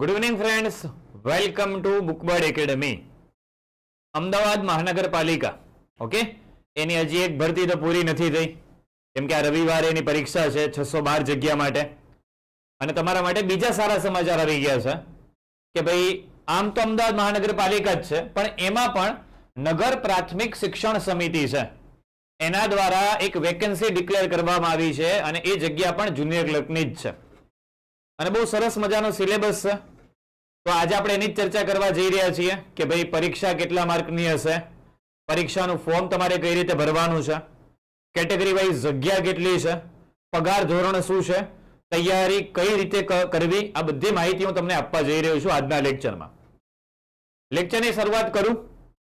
Good evening friends welcome to Bookbird academy Ahmedabad મહાનગરપાલિકા. Okay એની હજી એક ભરતી તો પૂરી નથી થઈ. કેમ કે આ રવિવારે એની પરીક્ષા છે છસો બાર જગ્યા માટે. અને તમારા માટે બીજા સારા સમાચાર આવી ગયા છે કે ભાઈ, આમ તો અમદાવાદ મહાનગરપાલિકા જ છે, પણ એમાં પણ નગર પ્રાથમિક શિક્ષણ સમિતિ છે. એના દ્વારા એક વેકેન્સી ડિક્લેર કરવામાં આવી છે અને એ જગ્યા પણ જુનિયર ક્લર્કની જ છે. અને બહુ સરસ મજાનો સિલેબસ છે. તો આજે આપણે એની જ ચર્ચા કરવા જઈ રહ્યા છીએ કે ભાઈ પરીક્ષા કેટલા માર્કની હશે? પરીક્ષાનું ફોર્મ તમારે કઈ રીતે ભરવાનું છે? કેટેગરી વાઇઝ જગ્યા કેટલી છે? પગાર ધોરણ શું છે? તૈયારી કઈ રીતે કરવી? આ બધી માહિતી હું તમને આપવા જઈ રહ્યો છું આજના લેક્ચરમાં લેક્ચરની શરૂઆત કરું.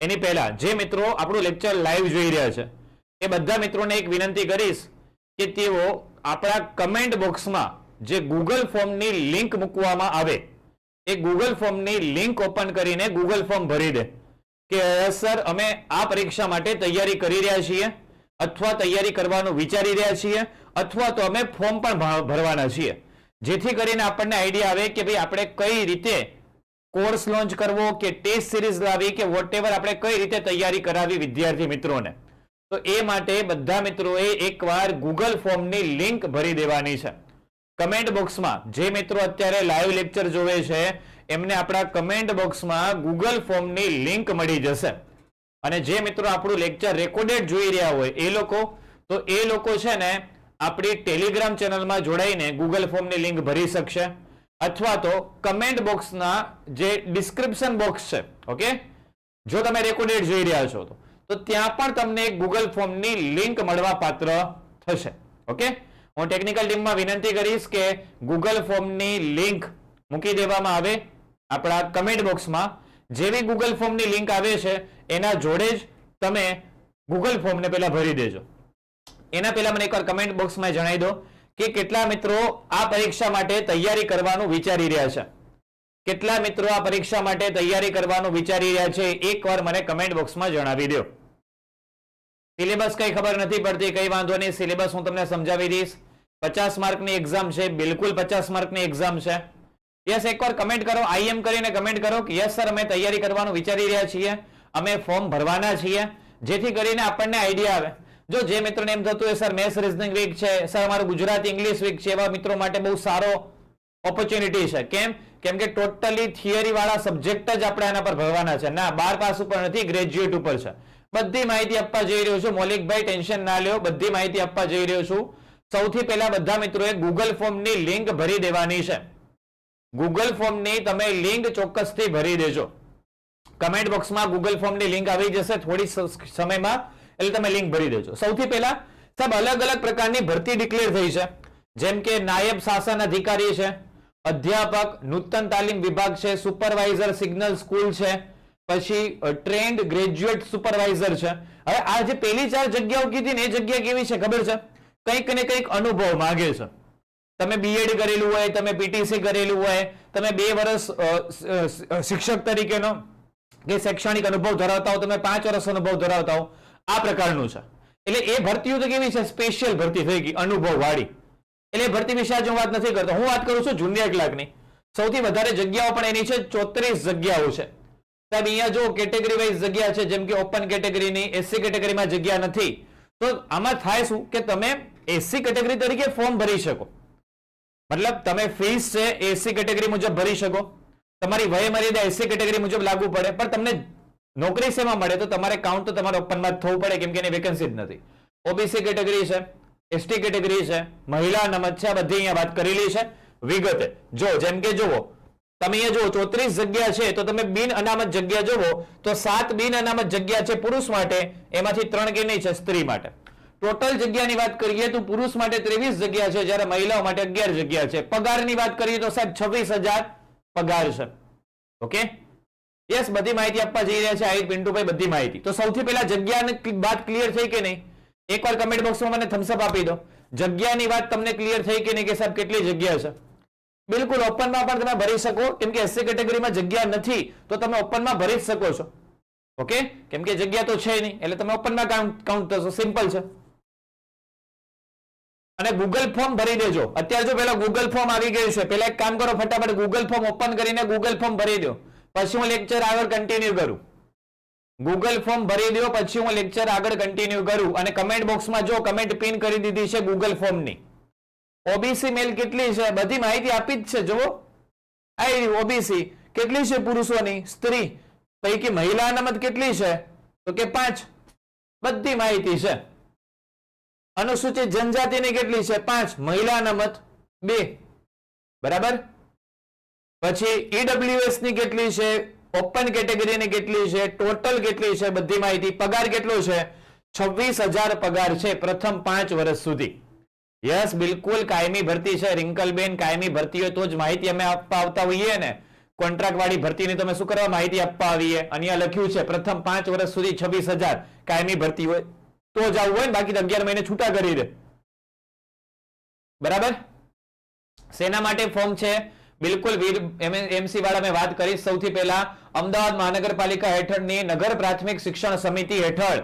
એની પહેલા જે મિત્રો આપણું લેક્ચર લાઈવ જોઈ રહ્યા છે, એ બધા મિત્રોને એક વિનંતી કરીશ કે તેઓ આપણા કમેન્ટ બોક્સમાં જે ગૂગલ ફોર્મની લિંક મૂકવામાં આવે, એ ગૂગલ ફોર્મની લિંક ઓપન કરીને ગૂગલ ફોર્મ ભરી દે કે સર અમે આ પરીક્ષા માટે તૈયારી કરી રહ્યા છીએ, અથવા તૈયારી કરવાનું વિચારી રહ્યા છીએ, અથવા તો અમે ફોર્મ પણ ભરવાના છીએ. જેથી કરીને આપણને આઈડિયા આવે કે ભાઈ આપણે કઈ રીતે કોર્સ લોન્ચ કરવો, કે ટેસ્ટ સિરીઝ લાવી, કે વોટ આપણે કઈ રીતે તૈયારી કરાવી વિદ્યાર્થી મિત્રોને. તો એ માટે બધા મિત્રોએ એકવાર ગૂગલ ફોર્મની લિંક ભરી દેવાની છે. કમેન્ટ બોક્સમાં જે મિત્રો અત્યારે લાઈવ લેક્ચર જોવે છે, એમને આપણા કમેન્ટ બોક્સમાં ગૂગલ ફોર્મની લિંક મળી જશે. અને જે મિત્રો આપણું લેક્ચર રેકોર્ડેડ જોઈ રહ્યા હોય, એ લોકો, તો એ લોકો છે ને આપણી ટેલિગ્રામ ચેનલમાં જોડાઈને ગૂગલ ફોર્મની લિંક ભરી શકશે. અથવા તો કમેન્ટ બોક્સના જે ડિસ્ક્રિપ્શન બોક્સ છે, ઓકે? જો તમે રેકોર્ડેડ જોઈ રહ્યા છો તો. ત્યાં પણ તમને ગૂગલ ફોર્મની લિંક મળવા પાત્ર થશે, ઓકે? હું ટેકનિકલ ટીમમાં વિનંતી કરીશ કે ગૂગલ ફોર્મની લિંક મૂકી દેવામાં આવે આપણા કમેન્ટ બોક્સમાં જેવી ગૂગલ ફોર્મની લિંક આવે છે, એના જોડે જ તમે ગૂગલ ફોર્મને પહેલા ભરી દેજો. એના પહેલા મને એકવાર કમેન્ટ બોક્સમાં જણાવી દો કે કેટલા મિત્રો આ પરીક્ષા માટે તૈયારી કરવાનું વિચારી રહ્યા છે. કેટલા મિત્રો આ પરીક્ષા માટે તૈયારી કરવાનું વિચારી રહ્યા છે, એકવાર મને કમેન્ટ બોક્સમાં જણાવી દો. સિલેબસ કઈ ખબર નથી પડતી, કઈ વાંધો નહીં સિલેબસ હું તમને સમજાવી દઈશ. પચાસ માર્કની એક્ઝામ છે, બિલકુલ પચાસ માર્કની એક્ઝામ છે. યસ એકવાર કમેન્ટ કરો આઈ એમ કરીને કમેન્ટ કરો કે યસ સર અમે તૈયારી કરવાનું વિચારી રહ્યા છીએ. અમે ફોર્મ ભરવાના છીએ. જેથી કરીને આપણને આઈડિયા આવે. જો જે મિત્રોને એમ થતું હોય સર મેથ્સ રિઝનિંગ વીક છે. સર અમારું ગુજરાત ઇંગ્લિશ વીક છે. એવા મિત્રો માટે બહુ સારો ઓપોર્ચ્યુનિટી છે. કેમ? કેમ કે ટોટલી થિયરી વાળા સબ્જેક્ટ જ આપણે આના પર ભરવાના છે. ના, બાર પાસ ઉપર નથી ગ્રેજ્યુએટ ઉપર છે. બધી માહિતી આપવા જઈ રહ્યો છું. મૌલિકભાઈ ટેન્શન ના લ્યો. બધી માહિતી આપવા જઈ રહ્યો છું. સૌથી પહેલા બધા મિત્રોએ ગૂગલ ફોર્મની લિંક ભરી દેવાની છે. ગૂગલ ફોર્મની તમે લિંક ચોક્કસથી ભરી દેજો. કમેન્ટ બોક્સમાં ગૂગલ ફોર્મની લિંક આવી જશે થોડી સમયમાં, એટલે તમે લિંક ભરી દેજો. સૌથી પહેલા સાહેબ અલગ અલગ પ્રકારની ભરતી ડિક્લેર થઈ છે. જેમ કે નાયબ શાસન અધિકારી છે, અધ્યાપક, નૂતન તાલીમ વિભાગ છે, સુપરવાઇઝર, સિગ્નલ સ્કૂલ છે, પછી ટ્રેન્ડ ગ્રેજ્યુએટ સુપરવાઇઝર છે. હવે આ જે પેલી ચાર જગ્યાઓ કીધી ને એ જગ્યા કેવી છે ખબર છે? કંઈક ને કંઈક અનુભવ માંગે છે. તમે બીએડ કરેલું હોય, તમે પીટીસી કરેલું હોય, તમે બે વર્ષ શિક્ષક તરીકેનો કે શૈક્ષણિક અનુભવ ધરાવતા હો, તમે પાંચ વર્ષ અનુભવ ધરાવતા હો, આ પ્રકારનું છે. એટલે એ ભરતીઓ તો કેવી છે? સ્પેશિયલ ભરતી થઈ ગઈ અનુભવ વાળી એટલે ભરતી વિશે હું વાત નથી કરતો. હું વાત કરું છું જુનિયર ક્લાર્કની. સૌથી વધારે જગ્યાઓ પણ એની છે, ચોત્રીસ જગ્યાઓ છે. સાહેબ, અહીંયા જો કેટેગરી વાઇઝ જગ્યા છે, જેમ કે ઓપન કેટેગરીની એસસી કેટેગરીમાં જગ્યા નથી તો આમાં થાય શું કે તમે એસસી કેટેગરી તરીકે ફોર્મ ભરી શકો. મતલબ તમે ફીસ છે એસસી કેટેગરી મુજબ ભરી શકો. તમારી વય મર્યાદા એસસી કેટેગરી મુજબ લાગુ પડે. પણ તમને નોકરી સેમાં મળે તો તમારે કાઉન્ટ તો તમારે ઓપનમાં થવું પડે કેમ કે એની વેકન્સી જ નથી. ઓબીસી કેટેગરી છે એસટી કેટેગરી છે, મહિલા અનામત છે, આ બધી અહીંયા વાત કરેલી છે વિગતે. જો, જેમ કે જુઓ તમે અહીંયા જુઓ, ચોત્રીસ જગ્યા છે, તો તમે બિન અનામત જગ્યા જુઓ, તો સાત બિન અનામત જગ્યા છે પુરુષ માટે, એમાંથી ત્રણ કે નહીં છે, સ્ત્રી માટે. ટોટલ જગ્યાની વાત કરીએ તો પુરુષ માટે ત્રેવીસ જગ્યા છે, જ્યારે મહિલાઓ માટે અગિયાર જગ્યા છે. પગારની વાત કરીએ તો સાહેબ છવ્વીસ પગાર છે. ઓકે? યસ બધી માહિતી આપવા જઈ રહ્યા છે આઈ પિન્ટુભાઈ, બધી માહિતી. તો સૌથી પહેલા જગ્યાની વાત ક્લિયર થઈ કે નહીં? એકવાર કમેન્ટ બોક્સમાં મને થમ્સઅપ આપી દો. જગ્યાની વાત તમને ક્લિયર થઈ કે નહીં કે સાહેબ કેટલી જગ્યા છે? બિલકુલ ઓપનમાં પણ તમે ભરી શકો. કેમ કે એસસી કેટેગરીમાં જગ્યા નથી, તો તમે ઓપનમાં ભરી જ શકો છો. ઓકે કેમ કે જગ્યા તો છે નહીં, એટલે તમે ઓપનમાં કાઉન્ટ થશો સિમ્પલ છે. અને ગૂગલ ફોર્મ ભરી દેજો. અત્યારે જો પેલા ગૂગલ ફોર્મ આવી ગયું છે, પેલા એક કામ કરો ફટાફટ. ગૂગલ ફોર્મ ઓપન કરીને ગૂગલ ફોર્મ ભરી દો. પછી હું લેક્ચર આગળ કન્ટિન્યુ કરું. ગૂગલ ફોર્મ ભરી દો, પછી હું લેક્ચર આગળ કન્ટિન્યુ કરું. અને કમેન્ટ બોક્સમાં જો કમેન્ટ પિન કરી દીધી છે ગૂગલ ફોર્મની ઓબીસી મેલ કેટલી છે? બધી માહિતી આપી જ છે, જુઓ. આ ઓબીસી. કેટલી છે પુરુષોની? સ્ત્રી. પૈકી મહિલા અનામત કેટલી છે? તો કે પાંચ. બધી માહિતી છે. અનુસૂચિત જનજાતિની કેટલી છે? પાંચ. મહિલા અનામત બે. બરાબર? પછી ઈડબ્લ્યુએસની કેટલી છે? ઓપન કેટેગરીની કેટલી છે? ટોટલ કેટલી છે? બધી માહિતી. પગાર કેટલો છે? છવ્વીસ હજાર પગાર છે પ્રથમ પાંચ વર્ષ સુધી. યસ, બિલકુલ, કાયમી ભરતી છે. રિંકલબેન, કાયમી ભરતી હોય તો જ માહિતી અમે આપવા આવતા હોઈએ ને. કોન્ટ્રાક્ટ વાળી ભરતીની તમે શું કરવા માહિતી આપવા આવીએ? અહીંયા લખ્યું છે, પ્રથમ પાંચ વર્ષ સુધી છવ્વીસ હજાર કાયમી ભરતી હોય, તો જ આવું હોય ને. બાકી અગિયાર મહિને છૂટા કરી દે. બરાબર? શેના માટે ફોર્મ છે? બિલકુલ, વીર એમસી વાળા મેં વાત કરી. સૌથી પહેલા અમદાવાદ મહાનગરપાલિકા હેઠળની નગર પ્રાથમિક શિક્ષણ સમિતિ હેઠળ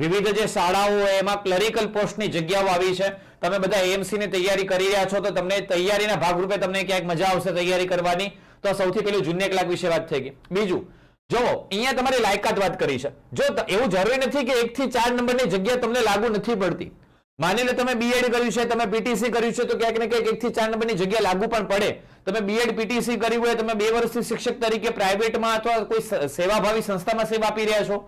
વિવિધ જે શાળાઓ એમાં ક્લરિકલ પોસ્ટની જગ્યાઓ આવી છે. તમે બધા એમસીની તૈયારી કરી રહ્યા છો, તો તમને તૈયારીના ભાગરૂપે તમને ક્યાંક મજા આવશે તૈયારી કરવાની. તો સૌથી પહેલું જુનિયર કલાક વિશે વાત થઈ ગઈ. બીજું જો અહીંયા તમારી લાયકાત વાત કરી છે. જો એવું જરૂરી નથી કે એક થી ચાર નંબરની જગ્યા તમને લાગુ નથી પડતી. માની લો તમે બીએડ કર્યું છે, તમે પીટીસી કર્યું છે, તો ક્યાંક ને ક્યાંક એક થી ચાર નંબરની જગ્યા લાગુ પણ પડે. તમે બીએડ પીટીસી કર્યું હોય તમે બે વર્ષથી શિક્ષક તરીકે પ્રાઇવેટમાં અથવા કોઈ સેવાભાવી સંસ્થામાં સેવા આપી રહ્યા છો.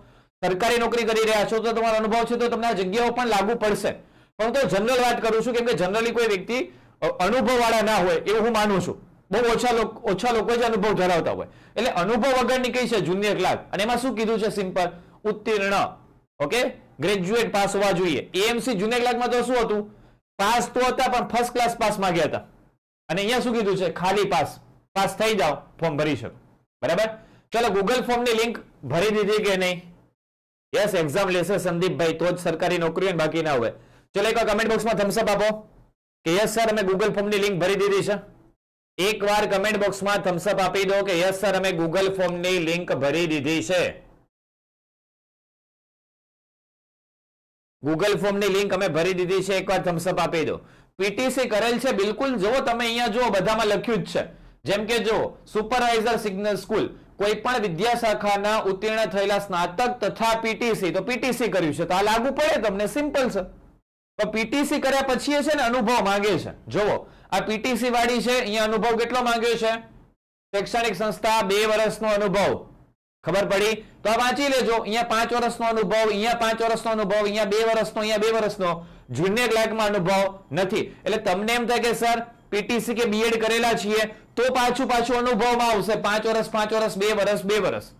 સરકારી નોકરી કરી રહ્યા છો, તો તમારો અનુભવ છે, તો તમને આ જગ્યાઓ પણ લાગુ પડશે. પણ તો જનરલ વાત કરું છું, કેમ કે જનરલી કોઈ વ્યક્તિ અનુભવ વાળા ના હોય, એવું હું માનું છું. બહુ ઓછા લોકો ઓછા લોકો જ અનુભવ ધરાવતા હોય. એટલે અનુભવ વગરની કઈ છે? જુનિયર ક્લાર્ક અને એમાં શું કીધું છે? સિમ્પલ ઉત્તીર્ણ. ઓકે? ગ્રેજ્યુએટ પાસ હોવા જોઈએ. એએમસી જુનિયર ક્લાર્કમાં તો શું હતું? પાસ તો હતા, પણ ફર્સ્ટ ક્લાસ પાસ માંગ્યા હતા. અને અહીંયા શું કીધું છે? ખાલી પાસ પાસ થઈ જાઓ. ફોર્મ ભરી શકો. બરાબર? ચલો ગૂગલ ફોર્મની લિંક ભરી દીધી કે નહીં? યસ એક્ઝામ લેશે સંદીપભાઈ તો જ સરકારી નોકરી હોય બાકી ના હોય. ચલો એક કમેન્ટ બોક્સમાં થમ્સઅપ આપો. કે યસ સર અમે ગૂગલ ફોર્મની લિંક ભરી દીધી છે. એકવાર કમેન્ટ બોક્સમાં થમ્સઅપ આપી દો કે યસ સર અમે ગૂગલ ફોર્મની લિંક ભરી દીધી છે. ગૂગલ ફોર્મની લિંક અમે ભરી દીધી છે. એકવાર થમ્સઅપ આપી દો. પીટીસી કરેલ છે, બિલકુલ. જો તમે અહીંયા જો બધામાં લખ્યું જ છે. જેમ કે જો સુપરવાઇઝર સિગ્નલ સ્કૂલ કોઈ પણ વિદ્યાશાખાના ઉત્તીર્ણ થયેલા સ્નાતક તથા પીટીસી, તો પીટીસી કર્યું છે. તો આ લાગુ પડે તમને? સિમ્પલ છે. તો પીટીસી કર્યા પછી એ છે ને અનુભવ માંગે છે. જોવો આ પીટીસી વાળી છે, અહીંયા અનુભવ કેટલો માંગ્યો છે? શૈક્ષણિક સંસ્થા બે વર્ષનો અનુભવ. ખબર પડી? તો આ વાંચી લેજો. અહીંયા પાંચ વર્ષનો અનુભવ, અહીંયા પાંચ વર્ષનો અનુભવ, અહીંયા બે વર્ષનો, અહીંયા બે વર્ષનો. જુનિયર ક્લાર્કમાં અનુભવ નથી. એટલે તમને એમ થાય કે, સર પીટીસી કે બીએડ કરેલા છીએ, તો પાછું પાછું અનુભવમાં આવશે. પાંચ વર્ષ પાંચ વર્ષ બે વર્ષ બે વર્ષ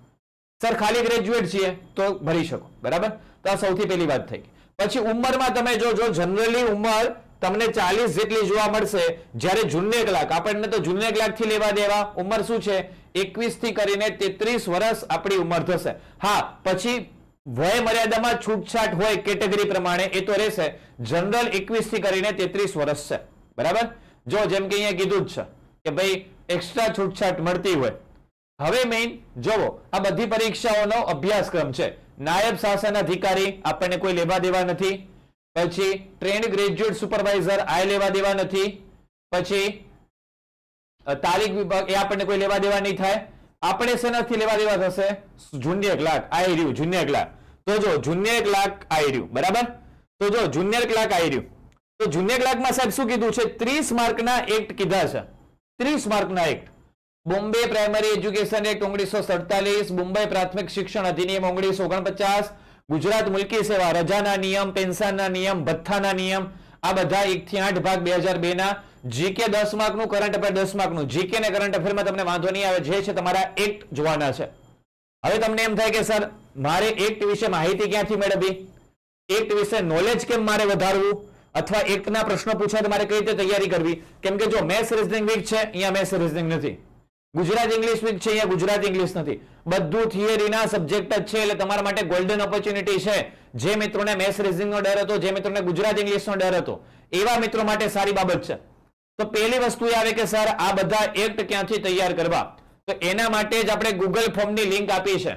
સર, ખાલી ગ્રેજ્યુએટ છીએ, તો ભરી શકો. બરાબર? તો આ સૌથી પહેલી વાત થઈ પછી ઉંમરમાં તમે જો જો જનરલી ઉંમર તમને ચાલીસ જેટલી જોવા મળશે, જ્યારે જૂને કલાક આપણને તો જુનિયર ક્લાર્કથી લેવા દેવા. ઉંમર શું છે? એકવીસથી કરીને તેત્રીસ વર્ષ આપણી ઉંમર થશે. હા, પછી વય મર્યાદામાં છૂટછાટ હોય કેટેગરી પ્રમાણે એ તો રહેશે. જનરલ એકવીસથી કરીને તેત્રીસ વર્ષ છે. બરાબર? જો જેમ કે અહીંયા કીધું જ છે કે ભાઈ એક્સ્ટ્રા છૂટછાટ મળતી હોય. હવે મેઇન જોવો, આ બધી પરીક્ષાઓનો અભ્યાસક્રમ છે. નાયબ શાસન અધિકારી આપણને કોઈ લેવા દેવા નથી. પછી ટ્રેન્ડ ગ્રેજ્યુએટ સુપરવાઇઝર આ લેવા દેવા નથી. પછી તારીખ વિભાગ એ આપણને કોઈ લેવા દેવા નહીં થાય. આપણે શેનાથી લેવા દેવા થશે? જુનિયર ક્લાર્ક આઈ રહ્યું, જુનિયર ક્લાર્ક. તો જો જુનિયર ક્લાર્ક આઈ રહ્યું, બરાબર? તો જો જુનિયર ક્લાર્ક આઈ રહ્યું તો જુનિયર ક્લાર્કમાં સાહેબ શું કીધું છે? ત્રીસ માર્કના એક્ટ કીધા છે. ત્રીસ માર્કના act. Bombay primary education act ઓગણીસો સડતાલીસ, મુંબઈ પ્રાથમિક શિક્ષણ અધિનિયમ ઓગણીસો ઓગણપચાસ, ગુજરાત મુલકી સેવા, રજાના નિયમ, પેન્શનના નિયમ, ભથ્થાના નિયમ, આ બધા એક થી આઠ ભાગ બે હજાર બે ના. જીકે દસ માર્કનું, કરંટ અફેર દસ માર્કનું. જીકે ને કરંટ અફેરમાં તમને વાંધો નહીં આવે, જે છે તમારા એક્ટ જોવાના છે. હવે તમને એમ થાય કે, સર, મારે એક્ટ વિશે માહિતી ક્યાંથી મેળવવી? એક્ટ વિશે નોલેજ કેમ મારે વધારવું? અથવા એકના પ્રશ્નો પૂછાય તો મારે કઈ રીતે તૈયારી કરવી? કેમ કે જો મેથ્સ રીઝનિંગ વીક છે, અહીંયા મેથ્સ રીઝનિંગ નથી. ગુજરાત ઇંગ્લિશ વીક છે, અહીંયા ગુજરાત ઇંગ્લિશ નથી. બધું થિયરીના સબ્જેક્ટ જ છે, એટલે તમારા માટે ગોલ્ડન ઓપોર્ચ્યુનિટી છે. જે મિત્રોને મેથ્સ રીઝનિંગનો ડર હતો, જે મિત્રોને ગુજરાત ઇંગ્લિશનો ડર હતો, એવા મિત્રો માટે સારી બાબત છે. તો પહેલી વસ્તુ એ આવે કે સર, આ બધા એક્ટ ક્યાંથી તૈયાર કરવા? તો એના માટે જ આપણે ગૂગલ ફોર્મની લિંક આપી છે.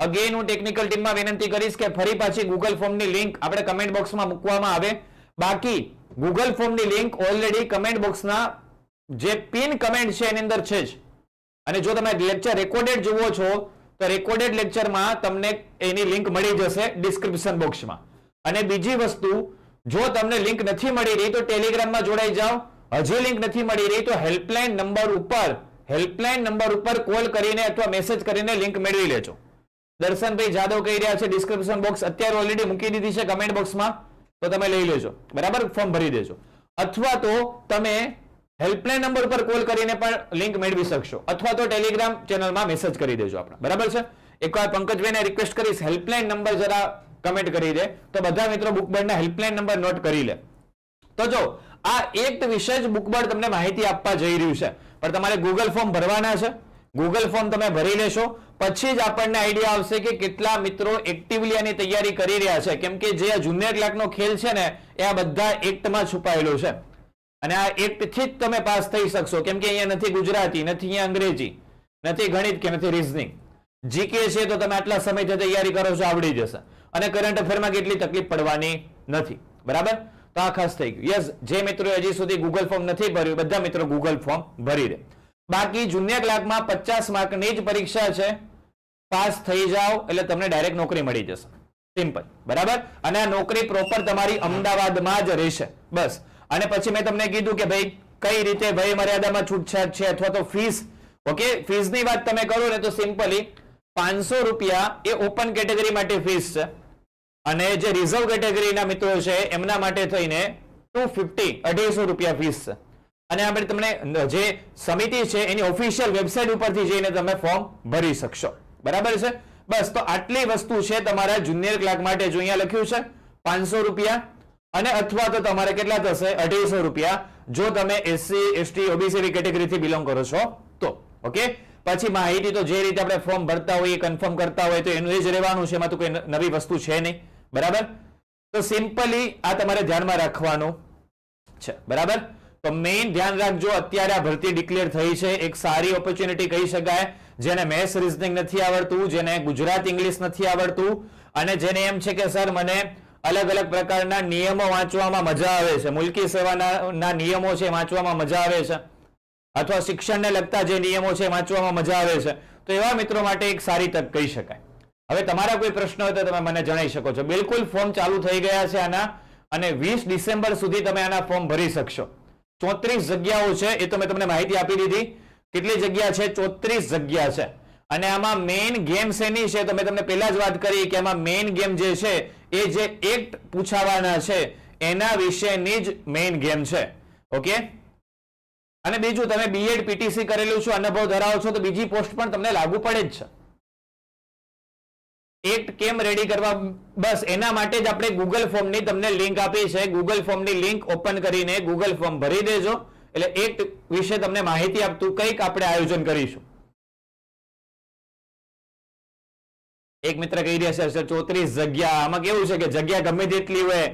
અગેન હું ટેકનિકલ ટીમમાં વિનંતી કરીશ કે ફરી પાછી ગૂગલ ફોર્મની લિંક આપણે કમેન્ટ બોક્સમાં મૂકવામાં આવે. બાકી ગૂગલ ફોર્મની લિંક ઓલરેડી કમેન્ટ બોક્સના જે પિન કમેન્ટ છે એની અંદર છે જ. અને જો તમે લેક્ચર રેકોર્ડેડ જુઓ છો, તો રેકોર્ડેડ લેક્ચરમાં તમને એની લિંક મળી જશે ડિસ્ક્રિપ્શન બોક્સમાં અને બીજી વસ્તુ, જો તમને લિંક નથી મળી રહી, તો ટેલિગ્રામમાં જોડાઈ જાઓ. હજી લિંક નથી મળી રહી, તો હેલ્પલાઇન નંબર ઉપર હેલ્પલાઇન નંબર ઉપર કોલ કરીને અથવા મેસેજ કરીને લિંક મેળવી લેજો. દર્શનભાઈ જાદવ કહી રહ્યા છે ડિસ્ક્રિપ્શન બોક્સ અત્યારે ઓલરેડી મૂકી દીધી છે કમેન્ટ બોક્સમાં તો તમે લઈ લેજો. બરાબર? ફોર્મ ભરી દેજો. અથવા તો તમે હેલ્પલાઇન નંબર પર કોલ કરીને પણ લિંક મેળવી શકશો. અથવા તો ટેલિગ્રામ ચેનલમાં મેસેજ કરી દેજો આપણે. બરાબર છે? એકવાર પંકજભાઈને રિક્વેસ્ટ કરીશ, હેલ્પલાઇન નંબર જરા કમેન્ટ કરી દે. તો બધા મિત્રો બુકબર્ડના હેલ્પલાઇન નંબર નોટ કરી લે. તો જો, આ એક વિશે જ બુકબર્ડ તમને માહિતી આપવા જઈ રહ્યું છે. પણ તમારે ગૂગલ ફોર્મ ભરવાના છે. ગૂગલ ફોર્મ તમે ભરી લેશો. પછી જ આપણને આઈડિયા આવશે કે કેટલા મિત્રો એક્ટિવલી આની તૈયારી કરી રહ્યા છે. કેમ કે જે આ જુનિયર ક્લાર્કનો ખેલ છે ને, એ આ બધા એક્ટમાં છુપાયેલો છે. અને આ એક્ટથી જ તમે પાસ થઈ શકશો. કેમ કે અહીંયા નથી ગુજરાતી, નથી અહીંયા અંગ્રેજી, નથી ગણિત કે નથી રીઝનિંગ જીકે છે તો તમે આટલા સમયથી તૈયારી કરો છો, આવડી જશે. અને કરંટ અફેરમાં કેટલી તકલીફ પડવાની નથી. બરાબર? તો આ ખાસ થઈ ગયું. યસ જે મિત્રો હજી સુધી ગૂગલ ફોર્મ નથી ભર્યું, બધા મિત્રો ગૂગલ ફોર્મ ભરી દે. બાકી જુનિયર ક્લાર્કમાં પચાસ માર્કની જ પરીક્ષા છે. પાસ થઈ જાઓ, એટલે તમને ડાયરેક્ટ નોકરી મળી જશે. સિમ્પલ બરાબર? અને આ નોકરી પ્રોપર તમારી અમદાવાદમાં જ રહેશે. બસ. અને પછી મેં તમને કીધું કે ભાઈ, કઈ રીતે ભય મર્યાદામાં છૂટછાટ છે અથવા તો ફીસ ઓકે? ફીસની વાત તમે કરો ને તો સિમ્પલી પાંચસો રૂપિયા એ ઓપન કેટેગરી માટે ફીસ છે. અને જે રિઝર્વ કેટેગરીના મિત્રો છે, એમના માટે થઈને ટુ ફિફ્ટી અઢીસો રૂપિયા ફીસ છે. અને આપણે તમને જે સમિતિ છે, એની ઓફિશિયલ વેબસાઇટ ઉપરથી જઈને તમે ફોર્મ ભરી શકશો. બરાબર છે? બસ, તો આટલી વસ્તુ છે તમારા જુનિયર ક્લાર્ક માટે જો અહીંયા લખ્યું છે, પાંચસો રૂપિયા અને અથવા તો તમારે કેટલા થશે? અઢીસો રૂપિયા. જો તમે એસસી એસટી ઓબીસી કેટેગરીથી બિલોંગ કરો છો, તો ઓકે પછી માહિતી તો જે રીતે આપણે ફોર્મ ભરતા હોઈએ કન્ફર્મ કરતા હોય, તો એનું એ જ રહેવાનું છે, એમાં તો કોઈ નવી વસ્તુ છે નહીં. બરાબર? તો સિમ્પલી આ તમારે ધ્યાનમાં રાખવાનું છે. બરાબર? તો મેઇન ધ્યાન રાખજો, અત્યારે આ ભરતી ડિક્લેર થઈ છે. એક સારી ઓપોર્ચ્યુનિટી કહી શકાય, જેને મેથ્સ રિઝનિંગ નથી આવડતું, જેને ગુજરાત ઇંગ્લિશ નથી આવડતું. અને જેને એમ છે કે, સર, મને અલગ અલગ પ્રકારના નિયમો વાંચવામાં મજા આવે છે. મુલકી સેવાના નિયમો છે વાંચવામાં મજા આવે છે. અથવા શિક્ષણને લગતા જે નિયમો છે વાંચવામાં મજા આવે છે. તો એવા મિત્રો માટે એક સારી તક કહી શકાય. હવે તમારા કોઈ પ્રશ્ન હોય તો તમે મને જણાવી શકો છો. બિલકુલ ફોર્મ ચાલુ થઈ ગયા છે આના, અને વીસ ડિસેમ્બર સુધી તમે આના ફોર્મ ભરી શકશો. ચોત્રીસ જગ્યાઓ છે, એ તો મેં તમને માહિતી આપી દીધી. કેટલી જગ્યા છે? ચોત્રીસ જગ્યા છે. અને આમાં મેઇન ગેમ શેની છે? તો મેં તમને પહેલા જ વાત કરી કે આમાં મેઇન ગેમ જે છે, એ જે એક્ટ પૂછાવાના છે, એના વિશેની જ મેઇન ગેમ છે. ઓકે અને બીજું, તમે બીએડ પીટીસી કરેલું છો, અનુભવ ધરાવો છો, તો બીજી પોસ્ટ પણ તમને લાગુ પડે જ છે. એક્ટ કેમ રેડી કરવા? બસ, એના માટે જ આપણે ગૂગલ ફોર્મની તમને લિંક આપી છે. ગૂગલ ફોર્મની લિંક ઓપન કરીને ગૂગલ ફોર્મ ભરી દેજો. એટલે એક્ટ વિશે તમને માહિતી આપતું કંઈક આપણે આયોજન કરીશું. એક મિત્ર કહી રહ્યા છે સર ચોત્રીસ જગ્યા. આમાં કેવું છે કે જગ્યા ગમે તેટલી હોય,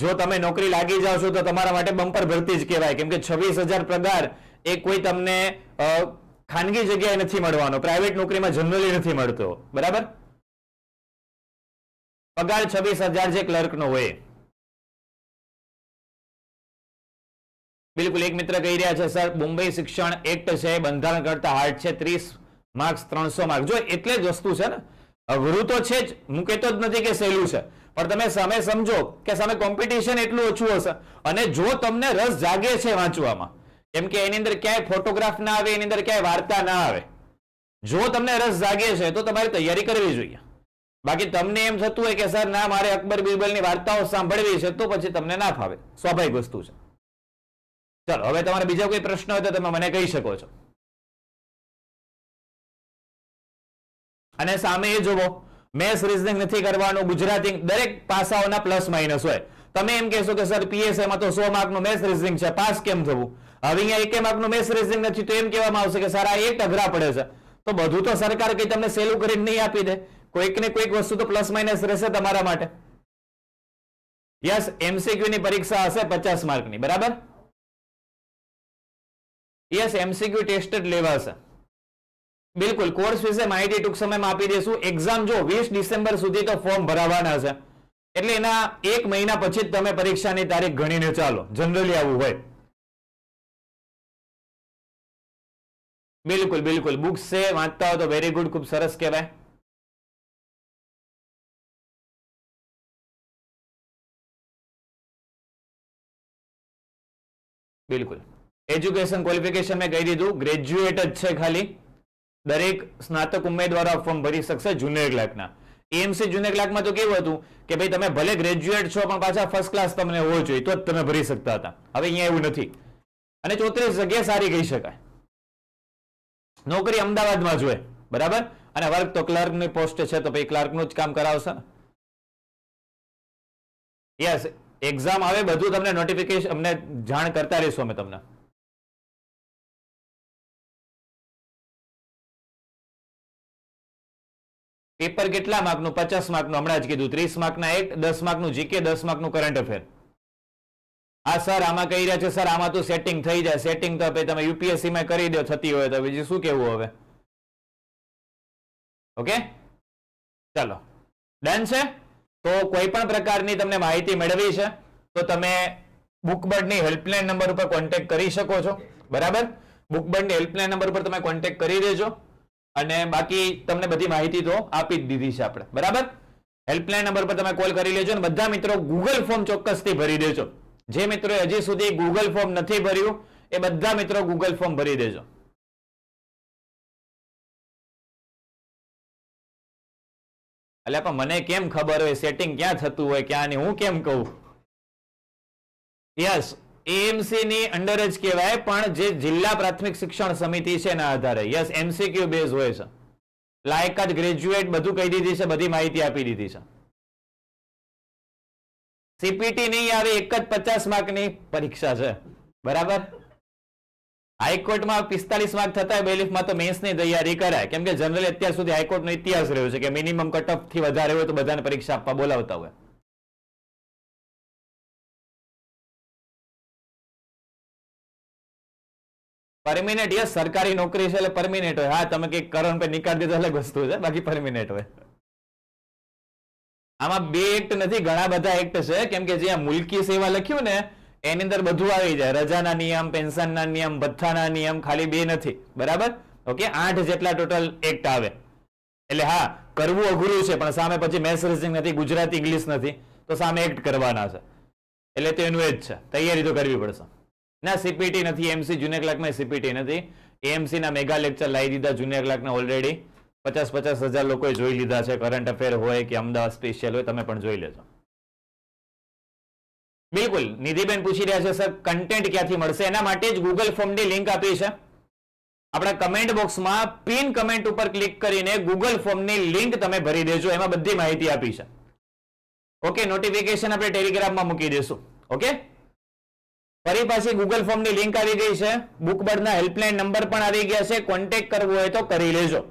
જો તમે નોકરી લાગી જાઓ છો તો તમારા માટે બમ્પર ભરતી જ કહેવાય. કેમ કે છવ્વીસ હજાર પગાર એ કોઈ તમને ખાનગી જગ્યાએ નથી મળવાનો. પ્રાઇવેટ નોકરીમાં જનરલી નથી મળતો. બરાબર? પગાર છવ્વીસ હજાર જે ક્લર્કનો હોય. બિલકુલ એક મિત્ર કહી રહ્યા છે, સર, મુંબઈ શિક્ષણ એક્ટ છે, બંધારણ કરતા હાર્ડ છે, ત્રીસ માર્ક્સ ત્રણસો માર્ક્સ. જો એટલે જ વસ્તુ છે ને, અઘરું તો છે જ હું કહેતો જ નથી કે સહેલું છે. પણ તમે સામે સમજો કે સામે કોમ્પિટિશન એટલું ઓછું હશે. અને જો તમને રસ જાગે છે વાંચવામાં, કેમ કે એની અંદર ક્યાંય ફોટોગ્રાફ ના આવે, એની અંદર ક્યાંય વાર્તા ના આવે. જો તમને રસ જાગે છે, તો તમારે તૈયારી કરવી જોઈએ. બાકી તમને એમ થતું હોય કે, સર, ના, મારે અકબર બિરબલની વાર્તાઓ સાંભળવી છે તો પછી તમને ના ફાવે. સ્વાભાવિક વસ્તુ છે. ચલો, હવે તમારે બીજો કોઈ પ્રશ્ન હોય તો તમે મને કહી શકો છો. અને સામે એ જોવો મેથ્સ રીઝનિંગ નથી કરવાનું, ગુજરાતી દરેક પાસાઓના પ્લસ માઇનસ હોય. તમે એમ કહેશો કે, સર પીએસઆઈ માં તો સો માર્કનું મેથ્સ રીઝનિંગ છે, પાસ કેમ થવું? હવે અહીંયા એક માર્કનું મેથ્સ રીઝનિંગ નથી તો એમ કહેવામાં આવશે કે, સર, આ એક અઘરા પડે છે. તો બધું તો સરકાર કઈ તમને સહેલું કરીને નહીં આપી દે. કોઈક ને કોઈક વસ્તુ તો પ્લસ માઇનસ રહેશે તમારા માટે. યસ એમસીક્યુ ની પરીક્ષા હશે પચાસ માર્કની, બરાબર? યસ એમસીક્યુ ટેસ્ટ જ લેવાશે. બિલકુલ કોર્સ વિશે માહિતી ટૂંક સમયમાં આપી દઈશું. એક્ઝામ જો વીસ ડિસેમ્બર સુધી તો ફોર્મ ભરાવાના છે. એટલે એના એક મહિના પછી જ તમે પરીક્ષાની તારીખ ગણીને ચાલો. જનરલી આવું હોય. બિલકુલ બિલકુલ. બુક્સ છે, વાંચતા હો તો વેરી ગુડ ખૂબ સરસ કહેવાય. બિલકુલ. એજ્યુકેશન ક્વોલિફિકેશન મેં કહી દીધું. ગ્રેજ્યુએટ જ છે ખાલી. દરેક સ્નાતક ઉમેદવારો ફોર્મ ભરી શકશે જુનિયર ક્લાર્કના એએમસી જુનિયર ક્લાર્કમાં તો કેવું હતું કે ભાઈ તમે ભલે ગ્રેજ્યુએટ છો, પણ પાછા ફર્સ્ટ ક્લાસ તમને હોવો જોઈએ, તો જ તમે ભરી શકતા હતા. હવે અહીંયા એવું નથી. અને ચોત્રીસ જગ્યા સારી કહી શકાય. નોકરી અમદાવાદમાં જોઈએ બરાબર? અને વર્ક તો ક્લર્કની પોસ્ટ છે, તો ભાઈ ક્લાર્કનું જ કામ કરાવશે. યસ એક્ઝામ આવે, બધું તમને નોટિફિકેશન અમને જાણ કરતા રહીશું અમે તમને. પેપર કેટલા માર્કનું? પચાસ માર્કનું. હમણાં જ કીધું. ત્રીસ માર્કના એક, દસ માર્કનું જીકે, દસ માર્કનું કરંટ અફેર હા સર આમાં કહી રહ્યા છે સર આમાં તો સેટિંગ થઈ જાય. સેટિંગ તો તમે યુપીએસસી માં કરી દો, થતી હોય તો. બીજું શું કેવું હવે? ઓકે ચાલો. ડન છે? તો કોઈ પણ પ્રકારની તમને માહિતી મેળવી છે, તો તમે બુકબર્ડની હેલ્પલાઇન નંબર ઉપર કોન્ટેક્ટ કરી શકો છો. બરાબર? બુકબર્ડની હેલ્પલાઇન નંબર ઉપર તમે કોન્ટેક્ટ કરી દેજો અને બાકી તમને બધી માહિતી તો આપી જ દીધી છે આપણે. બરાબર? હેલ્પલાઇન નંબર પર તમે કોલ કરી લેજો અને બધા મિત્રો ગૂગલ ફોર્મ ચોક્કસથી ભરી દેજો. જે મિત્રો હજી સુધી ગૂગલ ફોર્મ નથી ભર્યું, એ બધા મિત્રો ગૂગલ ફોર્મ ભરી દેજો. એટલે પણ મને કેમ ખબર હોય? સેટિંગ ક્યાં થતું હોય? ક્યાં ને હું કેમ કહું? યસ એએમસી ની અંડર જ કહેવાય, પણ જે જિલ્લા પ્રાથમિક શિક્ષણ સમિતિ છે એના આધારે. યસ એમસીક્યુ બેઝ હોય છે. લાયકાત ગ્રેજ્યુએટ બધું કહી દીધી છે, બધી માહિતી આપી દીધી છે. સીપીટી નહીં આવે એક જ પચાસ માર્કની પરીક્ષા છે. બરાબર? હાઈકોર્ટમાં પિસ્તાલીસ માર્ક થતા બેલીફમાં તો મેન્સની તૈયારી કરાય. કેમ કે જનરલી અત્યાર સુધી હાઈકોર્ટનો ઇતિહાસ રહ્યો છે કે મિનિમમ કટથી વધારે હોય તો બધાને પરીક્ષા આપવા બોલાવતા હોય. પરમિનેટ યસ, સરકારી નોકરી છે એટલે પરમિનેટ હોય. હા, તમે કંઈક કરો પર નિકાળ દીધો અલગ વસ્તુ છે. બાકી પરમિનેટ હોય. આમાં બે એક્ટ નથી, ઘણા બધા એક્ટ છે. કેમ કે જે આ મુલકી સેવા લખ્યું ને એની અંદર બધું આવી જાય. રજાના નિયમ, પેન્શનના નિયમ, ભથ્થાના નિયમ ખાલી બે નથી. બરાબર? ઓકે? આઠ જેટલા ટોટલ એક્ટ આવે. એટલે હા, કરવું અઘરું છે, પણ સામે પછી મેથ્સ રીઝનિંગ નથી, ગુજરાતી ઇંગ્લિશ નથી, તો સામે એક્ટ કરવાના છે. એટલે તો એનું એ જ છે. તૈયારી તો કરવી પડશે. ના સીપીટી નથી એમસી જુનિયર ક્લાર્કમાં સીપીટી નથી. એએમસી ના મેગા લેક્ચર લાવી દીધા જુનિયર ક્લાર્કના ઓલરેડી પચાસ પચાસ હજાર લોકોએ જોઈ લીધા છે. કરંટ અફેર હોય કે અમદાવાદ સ્પેશિયલ હોય, તમે પણ જોઈ લેજો. બિલકુલ. નિધિબેન પૂછી રહ્યા છે, સર કન્ટેન્ટ ક્યાંથી મળશે? એના માટે જ ગૂગલ ફોર્મની લિંક આપી છે. આપણા કમેન્ટ બોક્સમાં પિન કમેન્ટ ઉપર ક્લિક કરીને ગૂગલ ફોર્મની લિંક તમે ભરી દેજો. એમાં બધી માહિતી આપી છે. ઓકે નોટિફિકેશન આપણે ટેલિગ્રામમાં મૂકી દઈશું. ઓકે ફરી પાછી ગૂગલ ફોર્મની લિંક આવી ગઈ છે. બુકબર્ડના હેલ્પલાઇન નંબર પણ આવી ગયા છે. કોન્ટેક્ટ કરવો હોય તો કરી લેજો.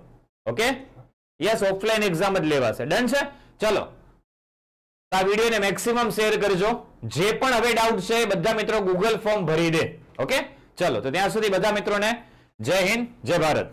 ઓકે યસ ઓફલાઈન એક્ઝામ જ લેવાશે. ડન છે? ચલો. આ વિડીયોને મેક્સિમમ શેર કરજો. જે પણ હવે ડાઉટ છે, બધા મિત્રો ગૂગલ ફોર્મ ભરી દે. ઓકે ચલો, તો ત્યાં સુધી બધા મિત્રોને જય હિન્દ, જય ભારત.